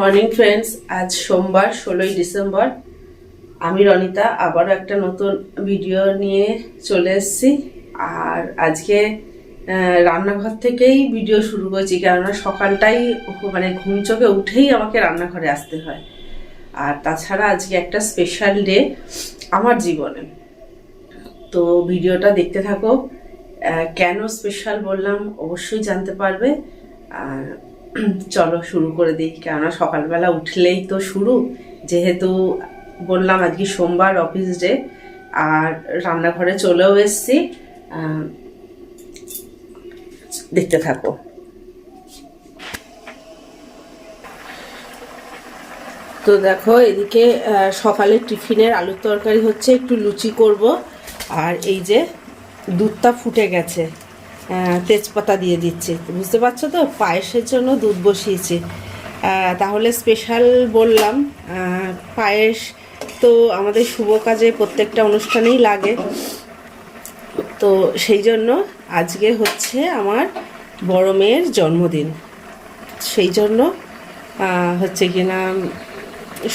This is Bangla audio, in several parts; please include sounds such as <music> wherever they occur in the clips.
মর্নিং ফ্রেন্ডস আজ সোমবার, ষোলোই ডিসেম্বর। আমি রনিতা, আবারও একটা নতুন ভিডিও নিয়ে চলে এসেছি। আর আজকে রান্নাঘর থেকেই ভিডিও শুরু করছি, কেননা সকালটাই মানে ঘুম চোখে উঠেই আমাকে রান্নাঘরে আসতে হয়। আর তাছাড়া আজকে একটা স্পেশাল ডে আমার জীবনে। তো ভিডিওটা দেখতে থাকো। কেন স্পেশাল বললাম, অবশ্যই জানতে পারবে। আর চলো শুরু করে দিই, কেননা সকালবেলা উঠলেই তো শুরু। যেহেতু বললাম আজকে সোমবার অফিস ডে আর রান্নাঘরে চলেও এসছি। দেখতে থাকো। তো দেখো, এদিকে সকালে টিফিনের আলুর তরকারি হচ্ছে, একটু লুচি করব। আর এই যে দুধটা ফুটে গেছে। তেজপাতা দিয়ে দিচ্ছি। বুঝতে পারছ তো? পায়েসের জন্য দুধ বসিয়েছি। তাহলে স্পেশাল বললাম পায়েস তো আমাদের শুভ কাজে প্রত্যেকটা অনুষ্ঠানেই লাগে। তো সেই জন্য আজকে হচ্ছে আমার বড় মেয়ের জন্মদিন। সেই জন্য হচ্ছে কিনা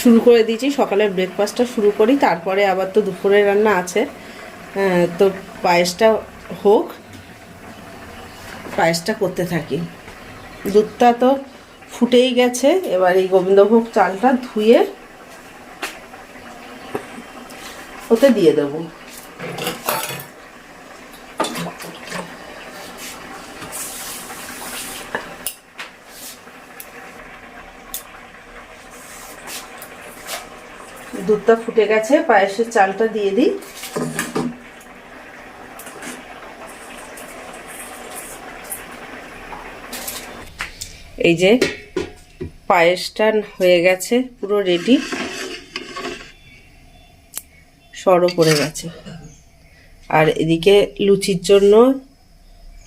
শুরু করে দিয়েছি। সকালে ব্রেকফাস্টটা শুরু করি, তারপরে আবার তো দুপুরের রান্না আছে। তো পায়েসটা হোক পায়েসটা করতে থাকি। দুধটা তো ফুটেই গেছে, এবার এই গোবিন্দভোগ চালটা ধুয়ে ওতে দিয়ে দেবো। দুধটা ফুটে গেছে, পায়েসের চালটা দিয়ে দিই। এই যে পায়েসটা হয়ে গেছে, পুরো রেডি সরও পড়ে গেছে। আর এদিকে লুচির জন্য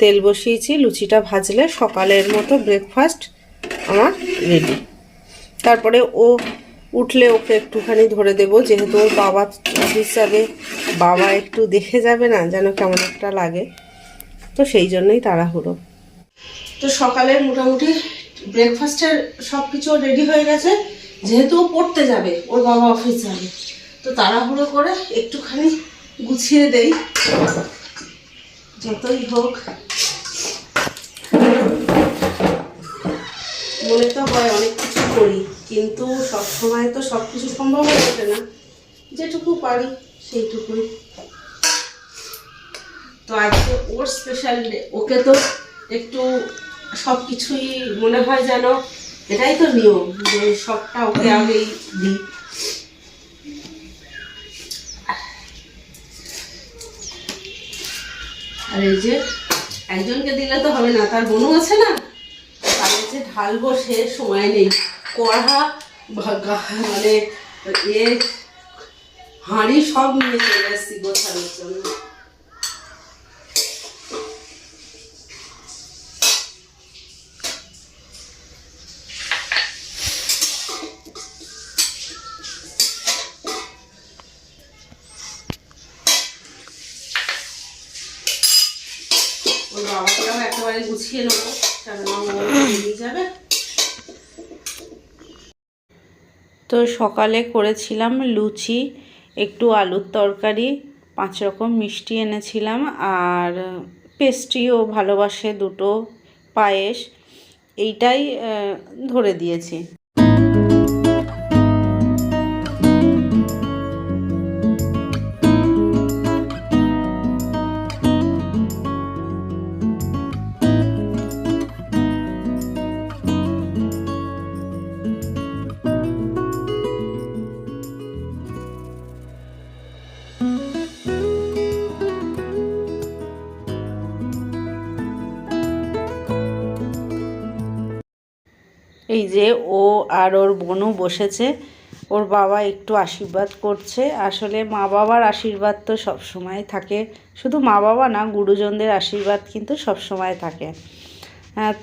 তেল বসিয়েছি। লুচিটা ভাজলে সকালের মতো ব্রেকফাস্ট আমার রেডি তারপরে ও উঠলে ওকে একটুখানি ধরে দেব, যেহেতু ওর বাবা হিসাবে বাবা একটু দেখে যাবে না, যেন কেমন একটা লাগে। তো সেই জন্যই তাড়াহুড়ো। তো সকালের মোটামুটি ব্রেকফাস্টের সব কিছু রেডি হয়ে গেছে, যেহেতু ও পড়তে যাবে, ওর বাবা অফিস যাবে। তো তাড়াহুড়ো করে একটুখানি গুছিয়ে দেই। যতই হোক। মনে তো হয় অনেক কিছু করি, কিন্তু সব সময় তো সব কিছু সম্ভব হয়ে ওঠে না। যেটুকু পারি, সেইটুকুই। তো আজকে ওর স্পেশাল ওকে তো একটু সব কিছুই মনে হয় যেন এটাই তো নিয়ম, যে সবটা ওকে আগেই দিই। আর এই যে একজনকে দিলে তো হবে না, তার বোনও আছে না? তাহলে যে ঢালবো সে সময় নেই। কড়া মানে এ, হাঁড়ি সব নিয়ে চলে এসেছি গোছানোর জন্য। বাবাকেও গুছিয়ে নেব। যাবে। তো সকালে করেছিলাম লুচি, একটু আলুর তরকারি, পাঁচ রকম মিষ্টি এনেছিলাম আর পেস্ট্রিও ভালোবাসে দুটো পায়েস, এইটাই ধরে দিয়েছি। এই যে ও আর ওর বোনও বসেছে, ওর বাবা একটু আশীর্বাদ করছে। আসলে মা বাবার আশীর্বাদ তো সব সময় থাকে। শুধু মা বাবা না, গুরুজনদের আশীর্বাদ কিন্তু সব সময় থাকে।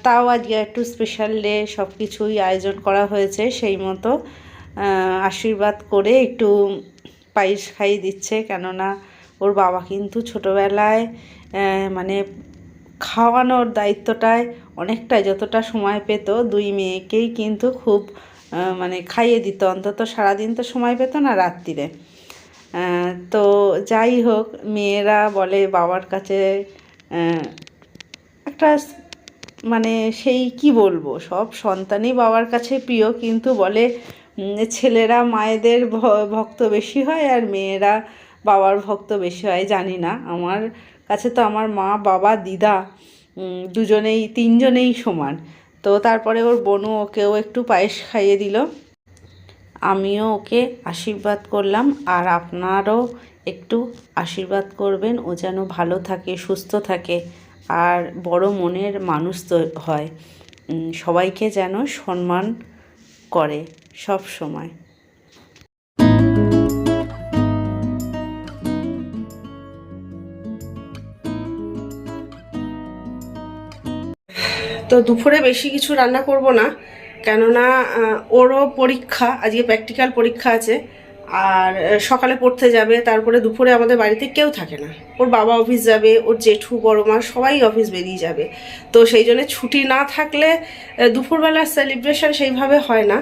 তাও আজকে একটু স্পেশাল ডে সব কিছুই আয়োজন করা হয়েছে, সেই মতো আশীর্বাদ করে একটু পায়েস খাইয়ে দিচ্ছে। কেননা ওর বাবা কিন্তু ছোটোবেলায় মানে খাওয়ানোর দায়িত্বটায় অনেকটাই যতটা সময় পেত দুই মেয়েকেই কিন্তু খুব মানে খাইয়ে দিত। অন্তত সারাদিন তো সময় পেত না রাত্রিরে। তো যাই হোক, মেয়েরা বলে বাবার কাছে একটা মানে সেই কি বলব, সব সন্তানই বাবার কাছে প্রিয়, কিন্তু বলে ছেলেরা মায়েদের ভক্ত বেশি হয় আর মেয়েরা বাবার ভক্ত বেশি হয়, জানি না। আমার কাছে তো আমার মা, বাবা, দিদা দুজনেই, তিনজনেই সমান। তো তারপরে ওর বোনও ওকেও একটু পায়েস খাইয়ে দিল। আমিও ওকে আশীর্বাদ করলাম আর আপনারও একটু আশীর্বাদ করবেন, ও যেন ভালো থাকে, সুস্থ থাকে আর বড় মনের মানুষ তো হয়। সবাইকে যেন সম্মান করে সব সময়। তো দুপুরে বেশি কিছু রান্না করব না, কেননা ওরও পরীক্ষা, আজকে প্র্যাকটিক্যাল পরীক্ষা আছে, আর সকালে পড়তে যাবে, তারপরে দুপুরে আমাদের বাড়িতে কেউ থাকে না। ওর বাবা অফিস যাবে, ওর জেঠু, বড় মা সবাই অফিস বেরিয়ে যাবে। তো সেই জন্য ছুটি না থাকলে দুপুরবেলার সেলিব্রেশন সেইভাবে হয় না।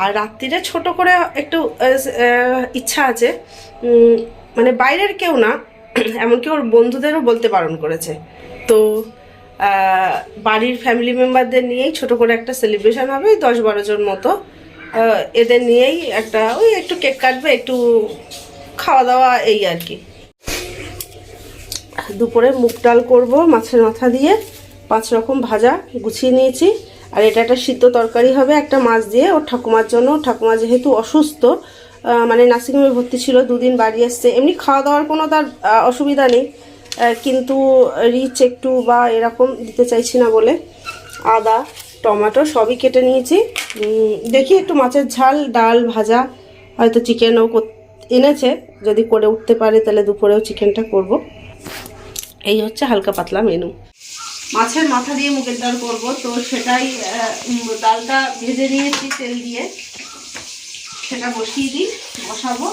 আর রাত্রিরে ছোট করে একটু ইচ্ছা আছে মানে বাইরের কেউ না, <clears throat> এমনকি ওর বন্ধুদেরও বলতে বারণ করেছে। তো বাড়ির ফ্যামিলি মেম্বারদের নিয়েই ছোট করে একটা সেলিব্রেশন হবে ওই দশ বারো জন মতো। এদের নিয়েই একটা, ওই একটু কেক কাটবে, একটু খাওয়া দাওয়া এই আর কি। দুপুরে মুগ ডাল করব মাছের মাথা দিয়ে, পাঁচ রকম ভাজা গুছিয়ে নিয়েছি। আর এটা একটা সিদ্ধ তরকারি হবে একটা মাছ দিয়ে, ওর ঠাকুমার জন্য। ঠাকুমা যেহেতু অসুস্থ মানে নার্সিংহোমে ভর্তি ছিল, দুদিন বাড়ি এসছে এমনি খাওয়া দাওয়ার কোনো তার অসুবিধা নেই। কিন্তু রিচ একটু বা এরকম দিতে চাইছি না বলে। আদা, টমেটো সবই কেটে নিয়েছি। দেখি একটু মাছের ঝাল, ডাল ভাজা, হয়তো চিকেনও এনেছে। যদি করে উঠতে পারে তাহলে দুপুরেও চিকেনটা করব। এই হচ্ছে হালকা পাতলা মেনু মাছের মাথা দিয়ে মুগের ডাল করব, তো সেটাই ডালটা ভেজে নিয়েছি তেল দিয়ে। সেটা বসিয়ে দিই, বসাবো।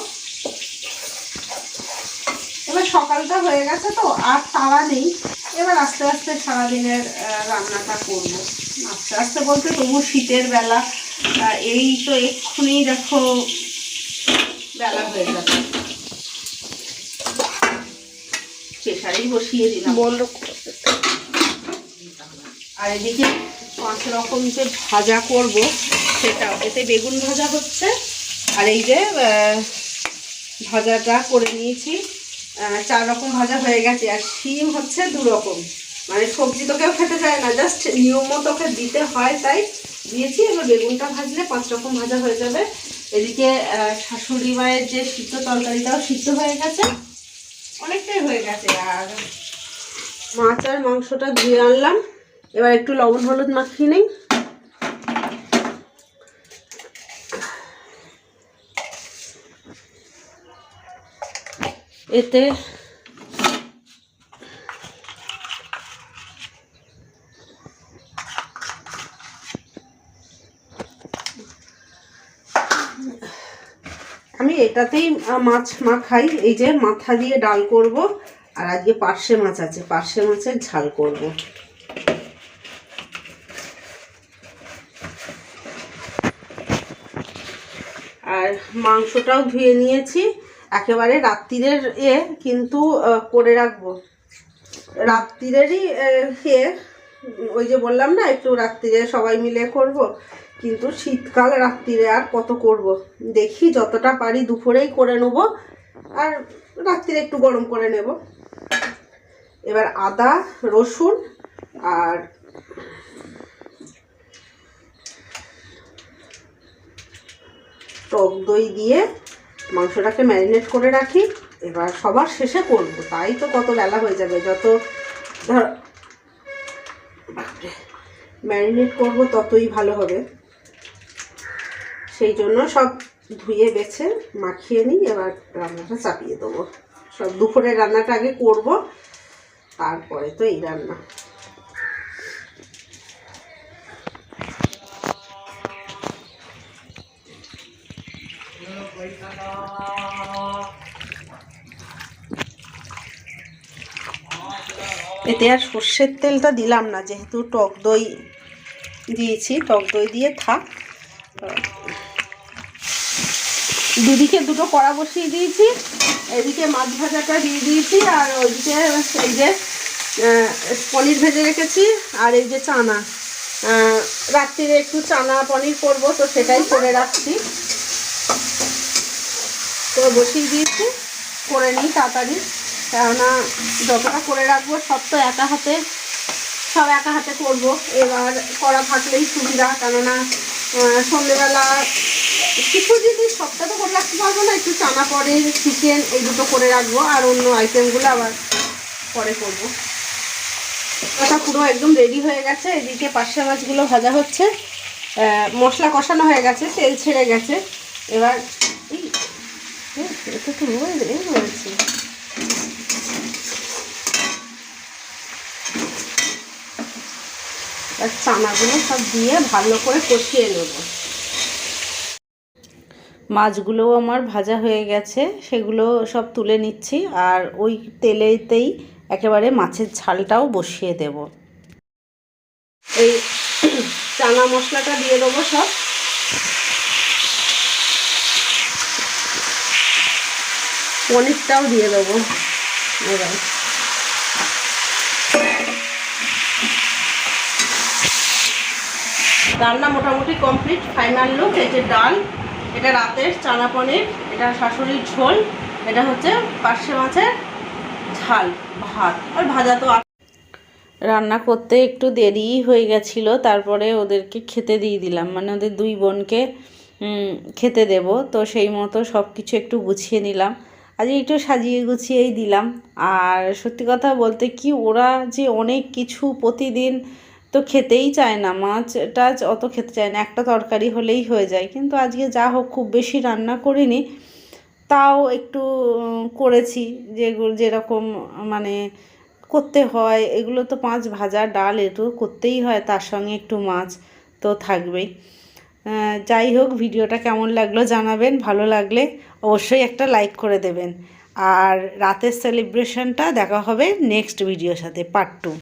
সকালটা হয়ে গেছে তো আর তাড়া নেই। এবার আস্তে আস্তে সারাদিনের রান্নাটা করব। আস্তে আস্তে বলতে তবু শীতের বেলা এই তো এক্ষুনি দেখো বেলা হয়ে যাবে। প্রেশারেই বসিয়ে দিলাম। বন্ধ আর এদিকে পাঁচ রকম যে ভাজা করব সেটা এতে বেগুন ভাজা হচ্ছে। আর এই যে আহ, ভাজাটা করে নিয়েছি। চার রকম ভাজা হয়ে গেছে আর শিম হচ্ছে দু রকম। মানে সবজি তো কেউ খেতে চায় না জাস্ট নিয়ম মতো ওকে দিতে হয় তাই দিয়েছি। এবার বেগুনটা ভাজলে পাঁচ রকম ভাজা হয়ে যাবে। এদিকে শাশুড়ি মায়ের যে সিদ্ধ তরকারিটাও সিদ্ধ হয়ে গেছে। অনেকটাই হয়ে গেছে আর মাছ আর মাংসটা ধুয়ে আনলাম। এবার একটু লবণ হলুদ মাখিয়ে নেই। এতে আমি এটাতেই মাছ মাখাই, এই যে মাথা দিয়ে ডাল করব, আর আজকে পার্শে মাছ আছে, পার্শে মাছের ঝাল করব। আর মাংসটাও ধুয়ে নিয়েছি। একেবারে রাত্রিরের এ কিন্তু করে রাখব। রাত্রিরেরই এ, ওই যে বললাম না, একটু রাত্রিরে সবাই মিলে করব। কিন্তু শীতকাল রাত্রিরে আর কত করব? দেখি যতটা পারি দুপুরেই করে নেব, আর রাত্রিরে একটু গরম করে নেব। এবার আদা, রসুন আর টক দই দিয়ে মাংসটাকে ম্যারিনেট করে রাখি। এবার সবার শেষে করব। তাই তো কত বেলা হয়ে যাবে। যত ধর ম্যারিনেট করব ততই ভালো হবে। সেই জন্য সব ধুয়ে বেছে মাখিয়ে নিই। এবার রান্নাটা চাপিয়ে দেবো। সব দুপুরের রান্নাটা আগে করব। তারপরে তো এই রান্না। এতে আর সর্ষের তেলটা দিলাম না, যেহেতু টক দই দিয়েছি, টক দই দিয়ে থাক। দুদিকে দুটো কড়া বসিয়ে দিয়েছি, এদিকে মাছ ভাজাটা দিয়ে দিয়েছি, আর ওইদিকে এই যে পনির ভেজে রেখেছি, আর এই যে চানা। রাত্রিরে একটু চানা পনির করব, তো সেটাই করে রাখছি। তো বসিয়ে দিয়েছি, করে নিই তাড়াতাড়ি। কেননা যতটা করে রাখব সব তো একা হাতে, সব একা হাতে করব। এবার করা থাকলেই সুবিধা, কেননা সন্ধেবেলা কিছু জিনিস সবটা তো করে রাখতে পারব না, একটু চানা পরে চিকেন এই দুটো করে রাখব, আর অন্য আইটেমগুলো আবার পরে করব। ওটা পুরো একদম রেডি হয়ে গেছে, এদিকে পার্শে মাছগুলো ভাজা হচ্ছে। মশলা কষানো হয়ে গেছে, তেল ছেড়ে গেছে। এবার এই এটা তো রয়ে রয়েছে। চানাগুলো সব দিয়ে ভালো করে কষিয়ে নেব। মাছগুলোও আমার ভাজা হয়ে গেছে সেগুলো সব তুলে নিচ্ছি আর ওই তেলেতেই একেবারে মাছের ঝালটাও বসিয়ে দেব। এই চানা মশলাটা দিয়ে দেবো সব। পনিরটাও দিয়ে দেবো। এবার রান্না মোটামুটি কমপ্লিট ফাইনাল লুক এই যে ডাল, এটা রাতের চানা পনির, এটা শাশুড়ির ঝোল, এটা হচ্ছে পার্শে মাছের ঝাল, ভাত, আর ভাজা তো রান্না করতে একটু দেরিই হয়ে গেছিল, তারপরে ওদেরকে খেতে দিয়ে দিলাম মানে ওদের দুই বোনকে খেতে দেব, তো সেই মতো সব কিছু একটু গুছিয়ে নিলাম, আজ একটু সাজিয়ে গুছিয়েই দিলাম, আর সত্যি কথা বলতে কি, ওরা যে অনেক কিছু প্রতিদিন তো খেতেই চায় না, মাছ টাছ অত খেতে চায় না, একটা তরকারি হলেই হয়ে যায়। কিন্তু আজকে যা হোক খুব বেশি রান্না করিনি, তাও একটু করেছি যেগুলো যেরকম মানে করতে হয়, এগুলো তো পাঁচ ভাজা ডাল এটু করতেই হয়, তার সঙ্গে একটু মাছ তো থাকবেই। যাই হোক, ভিডিওটা কেমন লাগল জানাবেন, ভালো লাগলে অবশ্যই একটা লাইক করে দেবেন। আর রাতের সেলিব্রেশনটা দেখা হবে নেক্সট ভিডিওর সাথে, পার্ট টু।